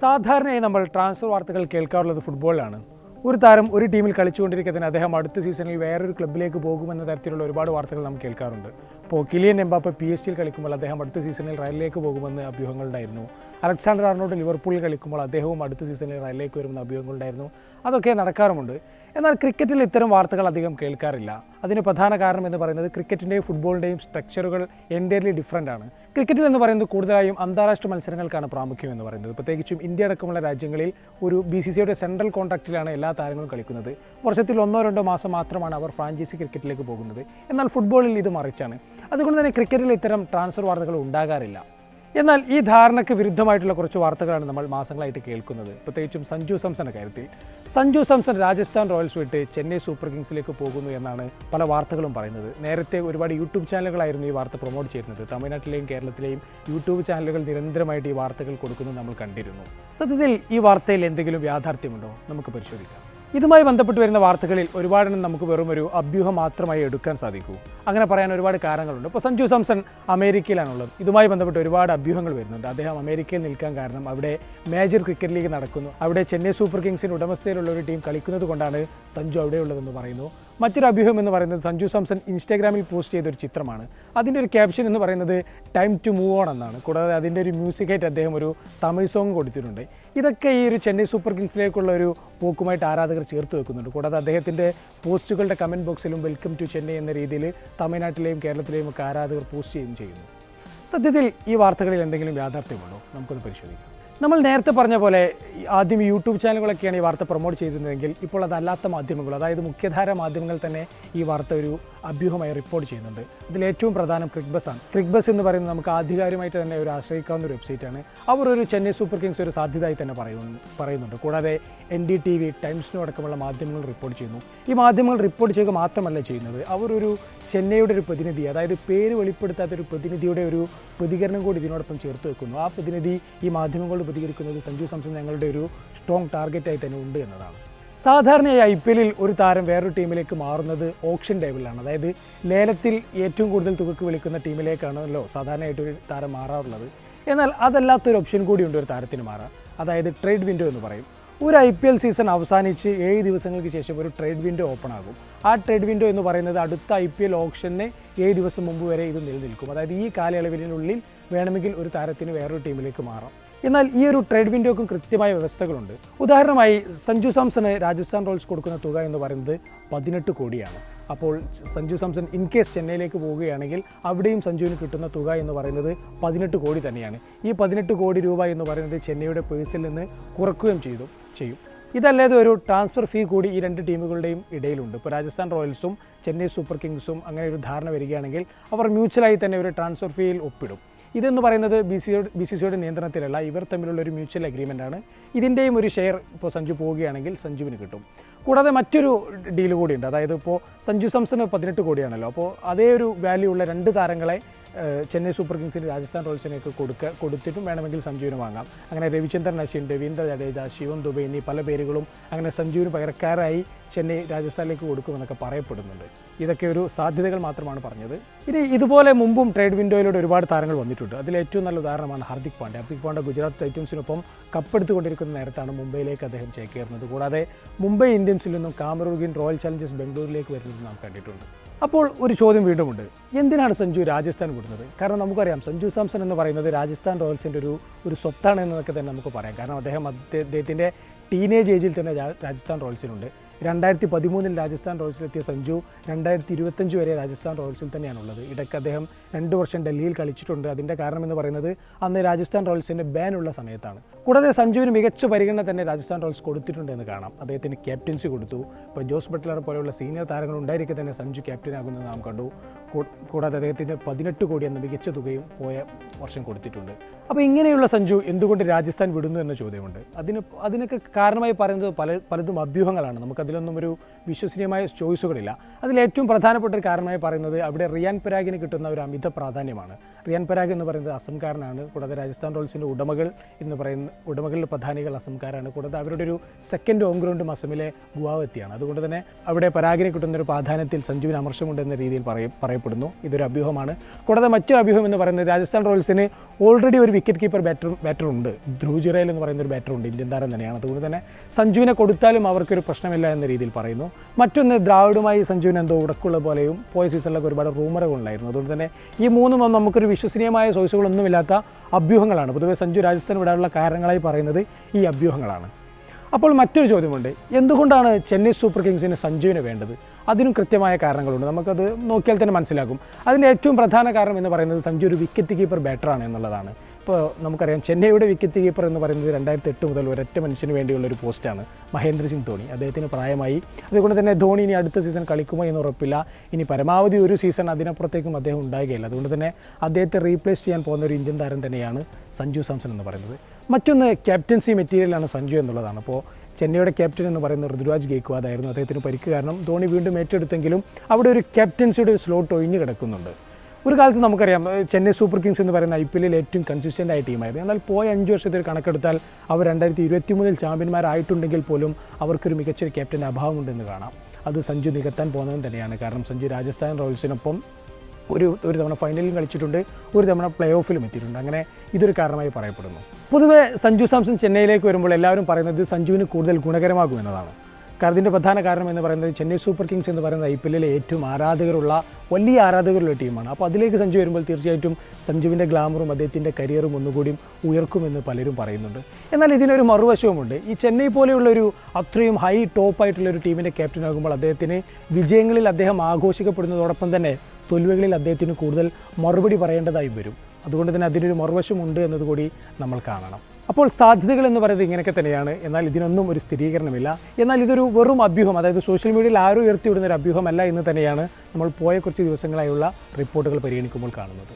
സാധാരണയായി നമ്മൾ ട്രാൻസ്ഫർ വാർത്തകൾ കേൾക്കാറുള്ളത് ഫുട്ബോളിലാണ് ഒരു താരം ഒരു ടീമിൽ കളിച്ചുകൊണ്ടിരിക്കുന്നതിന് അദ്ദേഹം അടുത്ത സീസണിൽ വേറൊരു ക്ലബ്ബിലേക്ക് പോകുമെന്ന തരത്തിലുള്ള ഒരുപാട് വാർത്തകൾ നാം കേൾക്കാറുണ്ട്. ഇപ്പോൾ കിലിയൻ എംബാപ്പ പി എസ് സിയിൽ കളിക്കുമ്പോൾ അദ്ദേഹം അടുത്ത സീസണിൽ റയലിലേക്ക് പോകുമെന്ന് അഭ്യൂഹങ്ങളുണ്ടായിരുന്നു. അലക്സാണ്ടർ ആർണോട് ലിവർപൂളിൽ കളിക്കുമ്പോൾ അദ്ദേഹവും അടുത്ത സീസണിൽ റയലിലേക്ക് വരുമെന്ന അഭ്യൂഹങ്ങളുണ്ടായിരുന്നു. അതൊക്കെ നടക്കാറുമുണ്ട്. എന്നാൽ ക്രിക്കറ്റിൽ ഇത്തരം വാർത്തകൾ അധികം കേൾക്കാറില്ല. അതിന് പ്രധാന കാരണം എന്ന് പറയുന്നത് ക്രിക്കറ്റിന്റെയും ഫുട്ബോളിന്റെയും സ്ട്രക്ചറുകൾ എന്റയർലി ഡിഫറന്റ് ആണ്. ക്രിക്കറ്റിൽ എന്ന് പറയുന്നത് കൂടുതലായും അന്താരാഷ്ട്ര മത്സരങ്ങൾക്കാണ് പ്രാമുഖ്യം എന്ന് പറയുന്നത്. പ്രത്യേകിച്ചും ഇന്ത്യ അടക്കമുള്ള രാജ്യങ്ങളിൽ ഒരു ബി സി സിയുടെ സെൻട്രൽ കോൺട്രാക്റ്റിലാണ് എല്ലാ താരങ്ങളും കളിക്കുന്നത്. വർഷത്തിൽ ഒന്നോ രണ്ടോ മാസം മാത്രമാണ് അവർ ഫ്രാഞ്ചൈസി ക്രിക്കറ്റിലേക്ക് പോകുന്നത്. എന്നാൽ ഫുട്ബോളിൽ ഇത് മറിച്ചാണ്. അതുകൊണ്ട് തന്നെ ക്രിക്കറ്റിൽ ഇത്തരം ട്രാൻസ്ഫർ വാർത്തകൾ ഉണ്ടാകാറില്ല. എന്നാൽ ഈ ധാരണയ്ക്ക് വിരുദ്ധമായിട്ടുള്ള കുറച്ച് വാർത്തകളാണ് നമ്മൾ മാസങ്ങളായിട്ട് കേൾക്കുന്നത്. പ്രത്യേകിച്ചും സഞ്ജു സംസന്റെ കാര്യത്തിൽ. സഞ്ജു സംസൺ രാജസ്ഥാൻ റോയൽസ് വിട്ട് ചെന്നൈ സൂപ്പർ കിങ്സിലേക്ക് പോകുന്നു എന്നാണ് പല വാർത്തകളും പറയുന്നത്. നേരത്തെ ഒരുപാട് യൂട്യൂബ് ചാനലുകളായിരുന്നു ഈ വാർത്ത പ്രൊമോട്ട് ചെയ്യുന്നത്. തമിഴ്നാട്ടിലെയും കേരളത്തിലെയും യൂട്യൂബ് ചാനലുകൾ നിരന്തരമായിട്ട് ഈ വാർത്തകൾ കൊടുക്കുന്നത് നമ്മൾ കണ്ടിരുന്നു. സത്യത്തിൽ ഈ വാർത്തയിൽ എന്തെങ്കിലും യാഥാർത്ഥ്യമുണ്ടോ? നമുക്ക് പരിശോധിക്കാം. ഇതുമായി ബന്ധപ്പെട്ട് വരുന്ന വാർത്തകളിൽ ഒരുപാടെണ്ണം നമുക്ക് വെറും ഒരു അഭ്യൂഹം മാത്രമായി എടുക്കാൻ സാധിക്കൂ. അങ്ങനെ പറയാൻ ഒരുപാട് കാരണങ്ങളുണ്ട്. ഇപ്പോൾ സഞ്ജു സാംസൺ അമേരിക്കയിലാണുള്ളത്. ഇതുമായി ബന്ധപ്പെട്ട് ഒരുപാട് അഭ്യൂഹങ്ങൾ വരുന്നുണ്ട്. അദ്ദേഹം അമേരിക്കയിൽ നിൽക്കാൻ കാരണം അവിടെ മേജർ ക്രിക്കറ്റ് ലീഗ് നടക്കുന്നു. അവിടെ ചെന്നൈ സൂപ്പർ കിങ്സിന് ഉടമസ്ഥയിലുള്ള ഒരു ടീം കളിക്കുന്നത് കൊണ്ടാണ് സഞ്ജു അവിടെയുള്ളതെന്ന് പറയുന്നു. മറ്റൊരു അഭ്യൂഹം എന്ന് പറയുന്നത് സഞ്ജു സാംസൺ ഇൻസ്റ്റാഗ്രാമിൽ പോസ്റ്റ് ചെയ്ത ഒരു ചിത്രമാണ്. അതിന്റെ ഒരു ക്യാപ്ഷൻ എന്ന് പറയുന്നത് ടൈം ടു മൂവ് ഓൺ എന്നാണ്. കൂടാതെ അതിന്റെ ഒരു മ്യൂസിക്കായിട്ട് അദ്ദേഹം ഒരു തമിഴ് സോങ് കൊടുത്തിട്ടുണ്ട്. ഇതൊക്കെ ഈ ഒരു ചെന്നൈ സൂപ്പർ കിങ്സിലേക്കുള്ള ഒരു പോക്കുമായിട്ട് ആരാധകർ ചേർത്ത് വെക്കുന്നുണ്ട്. കൂടാതെ അദ്ദേഹത്തിന്റെ പോസ്റ്റുകളുടെ കമന്റ് ബോക്സിലും വെൽക്കം ടു ചെന്നൈ എന്ന രീതിയിൽ തമിഴ്നാട്ടിലെയും കേരളത്തിലെയും ഒക്കെ ആരാധകർ പോസ്റ്റ് ചെയ്യുകയും ചെയ്യുന്നു. സത്യത്തിൽ ഈ വാർത്തകളിൽ എന്തെങ്കിലും യാഥാർത്ഥ്യമുണ്ടോ? നമുക്കൊന്ന് പരിശോധിക്കാം. നമ്മൾ നേരത്തെ പറഞ്ഞ പോലെ ആദ്യം യൂട്യൂബ് ചാനലുകളൊക്കെയാണ് ഈ വാർത്ത പ്രൊമോട്ട് ചെയ്തിരുന്നതെങ്കിൽ ഇപ്പോൾ അതല്ലാത്ത മാധ്യമങ്ങൾ അതായത് മുഖ്യധാര മാധ്യമങ്ങൾ തന്നെ ഈ വാർത്ത ഒരു അഭ്യൂഹമായി റിപ്പോർട്ട് ചെയ്യുന്നുണ്ട്. അതിൽ ഏറ്റവും പ്രധാനം ക്രിക്ബസ് ആണ്. ക്രിക്ബസ് എന്ന് പറയുന്നത് നമുക്ക് ആധികാരികമായിട്ട് തന്നെ ഒരു ആശ്രയിക്കാവുന്ന ഒരു വെബ്സൈറ്റാണ് അവർ ഒരു ചെന്നൈ സൂപ്പർ കിങ്സ് ഒരു സാധ്യതയായി തന്നെ പറയുന്നു പറയുന്നുണ്ട്. കൂടാതെ എൻ ഡി ടി വി ടൈംസിനും അടക്കമുള്ള മാധ്യമങ്ങൾ റിപ്പോർട്ട് ചെയ്യുന്നു. ഈ മാധ്യമങ്ങൾ റിപ്പോർട്ട് ചെയ്യുക മാത്രമല്ല ചെയ്യുന്നത് അവർ ഒരു ചെന്നൈയുടെ ഒരു പ്രതിനിധി അതായത് പേര് വെളിപ്പെടുത്താത്ത ഒരു പ്രതിനിധിയുടെ ഒരു പ്രതികരണം കൂടി ഇതിനോടൊപ്പം ചേർത്ത് വെക്കുന്നു. ആ പ്രതിനിധി ഈ മാധ്യമങ്ങളോട് പ്രതികരിക്കുന്നത് സഞ്ജു സാംസൺ ഞങ്ങളുടെ ഒരു സ്ട്രോങ് ടാർഗറ്റായി തന്നെ ഉണ്ട് എന്നതാണ്. സാധാരണയായി ഐ പി എല്ലിൽ ഒരു താരം വേറൊരു ടീമിലേക്ക് മാറുന്നത് ഓപ്ഷൻ ടേബിളിലാണ് അതായത് ലേലത്തിൽ ഏറ്റവും കൂടുതൽ തുകക്ക് വിളിക്കുന്ന ടീമിലേക്കാണല്ലോ സാധാരണയായിട്ട് ഒരു താരം മാറാറുള്ളത്. എന്നാൽ അതല്ലാത്തൊരു ഓപ്ഷൻ കൂടിയുണ്ട് ഒരു താരത്തിന് മാറാൻ. അതായത് ട്രേഡ് വിൻഡോ എന്ന് പറയും. ഒരു ഐ പി എൽ സീസൺ അവസാനിച്ച് ഏഴ് ദിവസങ്ങൾക്ക് ശേഷം ഒരു ട്രേഡ് വിൻഡോ ഓപ്പൺ ആകും. ആ ട്രേഡ് വിൻഡോ എന്ന് പറയുന്നത് അടുത്ത ഐ പി എൽ ഓപ്ഷന് ഏഴ് ദിവസം മുമ്പ് വരെ ഇത് നിലനിൽക്കും. അതായത് ഈ കാലയളവിനുള്ളിൽ വേണമെങ്കിൽ ഒരു താരത്തിന് വേറൊരു ടീമിലേക്ക് മാറാം. എന്നാൽ ഈ ഒരു ട്രേഡ് വിൻഡോക്കും കൃത്യമായ വ്യവസ്ഥകളുണ്ട്. ഉദാഹരണമായി സഞ്ജു സാംസണ് രാജസ്ഥാൻ റോയൽസ് കൊടുക്കുന്ന തുക എന്ന് പറയുന്നത് പതിനെട്ട് കോടിയാണ്. അപ്പോൾ സഞ്ജു സാംസൺ ഇൻ കേസ് ചെന്നൈയിലേക്ക് പോവുകയാണെങ്കിൽ അവിടെയും സഞ്ജുവിന് കിട്ടുന്ന തുക എന്ന് പറയുന്നത് പതിനെട്ട് കോടി തന്നെയാണ്. ഈ പതിനെട്ട് കോടി രൂപ എന്ന് പറയുന്നത് ചെന്നൈയുടെ പേഴ്സിൽ നിന്ന് കുറക്കുകയും ചെയ്തു ചെയ്യും. ഇതല്ലാതെ ഒരു ട്രാൻസ്ഫർ ഫീ കൂടി ഈ രണ്ട് ടീമുകളുടെയും ഇടയിലുണ്ട്. ഇപ്പോൾ രാജസ്ഥാൻ റോയൽസും ചെന്നൈ സൂപ്പർ കിങ്സും അങ്ങനെ ഒരു ധാരണ വരികയാണെങ്കിൽ അവർ മ്യൂച്വലായി തന്നെ ഒരു ട്രാൻസ്ഫർ ഫീയിൽ ഒപ്പിടും. ഇതെന്ന് പറയുന്നത് ബി സി ബി സി സിയുടെ നിയന്ത്രണത്തിലല്ല ഇവർ തമ്മിലുള്ള ഒരു മ്യൂച്വൽ അഗ്രിമെന്റ് ആണ്. ഇതിന്റെയും ഒരു ഷെയർ ഇപ്പോൾ സഞ്ജു പോവുകയാണെങ്കിൽ സഞ്ജുവിന് കിട്ടും. കൂടാതെ മറ്റൊരു ഡീൽ കൂടിയുണ്ട്. അതായത് ഇപ്പോൾ സഞ്ജു സംസന് പതിനെട്ട് കോടിയാണല്ലോ. അപ്പോൾ അതേ ഒരു വാല്യൂ ഉള്ള രണ്ട് താരങ്ങളെ ചെന്നൈ സൂപ്പർ കിങ്സിന് രാജസ്ഥാൻ റോയൽസിനെയൊക്കെ കൊടുക്ക കൊടുത്തിട്ടും വേണമെങ്കിൽ സഞ്ജുവിന് വാങ്ങാം. അങ്ങനെ രവിചന്ദ്രൻ അശ്വിൻ രവീന്ദ്ര ജഡേജ ശിവം ദുബെ എന്നീ പല പേരുകളും അങ്ങനെ സഞ്ജുവിന് പകരക്കാരായി ചെന്നൈ രാജസ്ഥാനിലേക്ക് കൊടുക്കുമെന്നൊക്കെ പറയപ്പെടുന്നുണ്ട്. ഇതൊക്കെ ഒരു സാധ്യതകൾ മാത്രമാണ് പറഞ്ഞത്. ഇനി ഇതുപോലെ മുമ്പും ട്രേഡ് വിൻഡോയിലൂടെ ഒരുപാട് താരങ്ങൾ വന്നിട്ടുണ്ട്. അതിൽ ഏറ്റവും നല്ല ഉദാഹരണമാണ് ഹാർദിക് പാണ്ഡ്യ. ഹാർദിക് പാണ്ഡ്യ ഗുജറാത്ത് ടൈറ്റൻസിനൊപ്പം കപ്പെടുത്തുകൊണ്ടിരിക്കുന്ന നേരത്താണ് മുംബൈയിലേക്ക് അദ്ദേഹം ചേക്കേറുന്നത്. കൂടാതെ മുംബൈ ഇന്ത്യൻസിൽ നിന്നും കാമറൂഗിൻ റോയൽ ചലഞ്ചേഴ്സ് ബംഗളൂരിലേക്ക് വരുന്നത് നാം കണ്ടിട്ടുണ്ട്. അപ്പോൾ ഒരു ചോദ്യം വീണ്ടുമുണ്ട് എന്തിനാണ് സഞ്ജു രാജസ്ഥാൻ വിടുന്നത്? കാരണം നമുക്കറിയാം സഞ്ജു സാംസൺ എന്ന് പറയുന്നത് രാജസ്ഥാൻ റോയൽസിന്റെ ഒരു ഒരു സ്വത്താണ് എന്നൊക്കെ തന്നെ നമുക്ക് പറയാം. കാരണം അദ്ദേഹം അദ്ദേഹ- അദ്ദേഹത്തിന്റെ ടീനേജ് ഏജിൽ തന്നെ രാജസ്ഥാൻ റോയൽസിലുണ്ട്. രണ്ടായിരത്തി പതിമൂന്നിൽ രാജസ്ഥാൻ റോയൽസിലെത്തിയ സഞ്ജു രണ്ടായിരത്തി ഇരുപത്തഞ്ച് വരെ രാജസ്ഥാൻ റോയൽസിൽ തന്നെയാണുള്ളത്. ഇടയ്ക്ക് അദ്ദേഹം രണ്ട് വർഷം ഡൽഹിയിൽ കളിച്ചിട്ടുണ്ട്. അതിന്റെ കാരണം എന്ന് പറയുന്നത് അന്ന് രാജസ്ഥാൻ റോയൽസിന്റെ ഉള്ള സമയത്താണ്. കൂടാതെ സഞ്ജുവിന് മികച്ച പരിഗണന തന്നെ രാജസ്ഥാൻ റോയൽസ് കൊടുത്തിട്ടുണ്ട് എന്ന് കാണാം. അദ്ദേഹത്തിന് ക്യാപ്റ്റൻസി കൊടുത്തു. ഇപ്പോൾ ജോസ് ബട്ട്ലർ പോലെയുള്ള സീനിയർ താരങ്ങൾ ഉണ്ടായിരിക്കെ തന്നെ സഞ്ജു ക്യാപ്റ്റനാകുന്നത് നാം കണ്ടു. കൂടാതെ അദ്ദേഹത്തിന് പതിനെട്ട് കോടി എന്ന മികച്ച തുകയും പോയ വർഷം കൊടുത്തിട്ടുണ്ട്. അപ്പോൾ ഇങ്ങനെയുള്ള സഞ്ജു എന്തുകൊണ്ട് രാജസ്ഥാൻ വിടുന്നു എന്ന ചോദ്യമുണ്ട്. അതിന് അതിനൊക്കെ കാരണമായി പറയുന്നത് പല പലതും അഭ്യൂഹങ്ങളാണ്. നമുക്കത് അതിലൊന്നും ഒരു വിശ്വസനീയമായ ചോയ്സുകളില്ല. അതിൽ ഏറ്റവും പ്രധാനപ്പെട്ട ഒരു കാരണമായി പറയുന്നത് അവിടെ റിയാൻ പരാഗിന് കിട്ടുന്ന ഒരു അമിത പ്രാധാന്യമാണ്. റിയാൻ പരാഗ് എന്ന് പറയുന്നത് അസംകാരനാണ്. കൂടാതെ രാജസ്ഥാൻ റോയൽസിന്റെ ഉടമകൾ എന്ന് പറയുന്ന ഉടമകളിൽ പ്രധാനികൾ അസംകാരാണ്. കൂടാതെ അവരുടെ ഒരു സെക്കൻഡ് ഹോം ഗ്രൗണ്ടും അസമിലെ ഗുവാവത്തിയാണ് അതുകൊണ്ട് തന്നെ അവിടെ പരാഗിന് കിട്ടുന്ന ഒരു പ്രാധാന്യത്തിൽ സഞ്ജുവിന് അമർഷമുണ്ടെന്ന രീതിയിൽ പറയ പറയപ്പെടുന്നു. ഇതൊരു അഭ്യൂഹമാണ്. കൂടാതെ മറ്റൊരു അഭ്യൂഹം എന്ന് പറയുന്നത് രാജസ്ഥാൻ റോയൽസിന് ഓൾറെഡി ഒരു വിക്കറ്റ് കീപ്പർ ബാറ്റർ ബാറ്റർ ഉണ്ട്. ധ്രുവ് ജിറയിൽ എന്ന് പറയുന്ന ഒരു ബാറ്റർ ഉണ്ട്. ഇന്ത്യൻ താരം തന്നെയാണ്. അതുകൊണ്ട് തന്നെ സഞ്ജുവിനെ കൊടുത്താലും അവർക്കൊരു പ്രശ്നമില്ല എന്ന രീതിയിൽ പറയുന്നു. മറ്റൊന്ന് ദ്രാവിഡുമായി സഞ്ജുവിന് എന്തോ ഉടക്കുള്ള പോലെയും പോയ സീസണിലൊക്കെ ഒരുപാട് റൂമറുകൾ ഉണ്ടായിരുന്നു. അതുകൊണ്ട് തന്നെ ഈ മൂന്നും നമുക്കൊരു വിശ്വസനീയമായ സോഴ്സുകളൊന്നുമില്ലാത്ത അഭ്യൂഹങ്ങളാണ്. പൊതുവേ സഞ്ജു രാജസ്ഥാൻ വിടാനുള്ള കാരണങ്ങളായി പറയുന്നത് ഈ അഭ്യൂഹങ്ങളാണ്. അപ്പോൾ മറ്റൊരു ചോദ്യമുണ്ട്. എന്തുകൊണ്ടാണ് ചെന്നൈ സൂപ്പർ കിങ്സിന് സഞ്ജുവിന് വേണ്ടത്? അതിനും കൃത്യമായ കാരണങ്ങളുണ്ട്. നമുക്കത് നോക്കിയാൽ തന്നെ മനസ്സിലാക്കും അതിന്റെ ഏറ്റവും പ്രധാന കാരണം എന്ന് പറയുന്നത് സഞ്ജു ഒരു വിക്കറ്റ് കീപ്പർ ബാറ്ററാണ് എന്നുള്ളതാണ്. ഇപ്പോൾ നമുക്കറിയാം ചെന്നൈയുടെ വിക്കറ്റ് കീപ്പർ എന്ന് പറയുന്നത് രണ്ടായിരത്തി എട്ട് മുതൽ ഒരൊറ്റ മനുഷ്യന് വേണ്ടിയുള്ള ഒരു പോസ്റ്റാണ് മഹേന്ദ്ര സിംഗ് ധോണി. അദ്ദേഹത്തിന് പ്രായമായി. അതുകൊണ്ട് തന്നെ ധോണി ഇനി അടുത്ത സീസൺ കളിക്കുമോ എന്ന് ഉറപ്പില്ല. ഇനി പരമാവധി ഒരു സീസൺ അതിനപ്പുറത്തേക്കും അദ്ദേഹം ഉണ്ടാകുകയില്ല. അതുകൊണ്ട് തന്നെ അദ്ദേഹത്തെ റീപ്ലേസ് ചെയ്യാൻ പോകുന്ന ഒരു ഇന്ത്യൻ താരം തന്നെയാണ് സഞ്ജു സാംസൺ എന്ന് പറയുന്നത്. മറ്റൊന്ന് ക്യാപ്റ്റൻസി മെറ്റീരിയലാണ് സഞ്ജു എന്നുള്ളതാണ്. അപ്പോൾ ചെന്നൈയുടെ ക്യാപ്റ്റൻ എന്ന് പറയുന്ന ഋതുരാജ് ഗേക്വാദ് ആയിരുന്നു അദ്ദേഹത്തിന് പരിക്ക് കാരണം ധോണി വീണ്ടും ഏറ്റെടുത്തെങ്കിലും അവിടെ ഒരു ക്യാപ്റ്റൻസിയുടെ ഒരു സ്ലോട്ട് ഒഴിഞ്ഞു കിടക്കുന്നുണ്ട്. ഒരു കാലത്ത് നമുക്കറിയാം ചെന്നൈ സൂപ്പർ കിങ്സ് എന്ന് പറയുന്ന ഐ പി എല്ലിൽ ഏറ്റവും കൺസിസ്റ്റന്റ് ആയ ടീമായിരുന്നു എന്നാൽ പോയ അഞ്ച് വർഷത്തിൽ കണക്കെടുത്താൽ അവർ രണ്ടായിരത്തി ഇരുപത്തി മൂന്നിൽ ചാമ്പ്യന്മാരായിട്ടുണ്ടെങ്കിൽ പോലും അവർക്കൊരു മികച്ചൊരു ക്യാപ്റ്റന്റെ അഭാവമുണ്ടെന്ന് കാണാം. അത് സഞ്ജു നികത്താൻ പോകുന്നതും തന്നെയാണ്. കാരണം സഞ്ജു രാജസ്ഥാൻ റോയൽസിനൊപ്പം ഒരു ഒരു തവണ ഫൈനലിൽ കളിച്ചിട്ടുണ്ട് ഒരു തവണ പ്ലേ ഓഫിലും എത്തിയിട്ടുണ്ട്. അങ്ങനെ ഇതൊരു കാരണമായി പറയപ്പെടുന്നു. പൊതുവെ സഞ്ജു സാംസൺ ചെന്നൈയിലേക്ക് വരുമ്പോൾ എല്ലാവരും പറയുന്നത് സഞ്ജുവിന് കൂടുതൽ ഗുണകരമാകും എന്നതാണ്. കാരണം ഇതിന്റെ പ്രധാന കാരണം എന്ന് പറയുന്നത് ചെന്നൈ സൂപ്പർ കിങ്സ് എന്ന് പറയുന്നത് ഐ പി എല്ലിലെ ഏറ്റവും ആരാധകരുള്ള വലിയ ആരാധകരുള്ള ടീമാണ്. അപ്പോൾ അതിലേക്ക് സഞ്ജു വരുമ്പോൾ തീർച്ചയായിട്ടും സഞ്ജുവിന്റെ ഗ്ലാമറും അദ്ദേഹത്തിന്റെ കരിയറും ഒന്നുകൂടിയും ഉയർക്കുമെന്ന് പലരും പറയുന്നുണ്ട്. എന്നാൽ ഇതിനൊരു മറുവശവുമുണ്ട്. ഈ ചെന്നൈ പോലെയുള്ളൊരു അത്രയും ഹൈ ടോപ്പായിട്ടുള്ളൊരു ടീമിന്റെ ക്യാപ്റ്റൻ ആകുമ്പോൾ അദ്ദേഹത്തിന് വിജയങ്ങളിൽ അദ്ദേഹം ആഘോഷിക്കപ്പെടുന്നതോടൊപ്പം തന്നെ തോൽവികളിൽ അദ്ദേഹത്തിന് കൂടുതൽ മറുപടി പറയേണ്ടതായി വരും. അതുകൊണ്ട് തന്നെ അതിനൊരു മറുവശമുണ്ട് എന്നതുകൂടി നമ്മൾ കാണണം. അപ്പോൾ സാധ്യതകൾ എന്ന് പറയുന്നത് ഇങ്ങനെയൊക്കെ തന്നെയാണ്. എന്നാൽ ഇതിനൊന്നും ഒരു സ്ഥിരീകരണമില്ല. എന്നാൽ ഇതൊരു വെറും അഭ്യൂഹം അതായത് സോഷ്യൽ മീഡിയയിൽ ആരും ഉയർത്തിവിടുന്ന ഒരു അഭ്യൂഹമല്ല എന്ന് തന്നെയാണ് നമ്മൾ പോയ കുറച്ച് ദിവസങ്ങളായുള്ള റിപ്പോർട്ടുകൾ പരിഗണിക്കുമ്പോൾ കാണുന്നത്.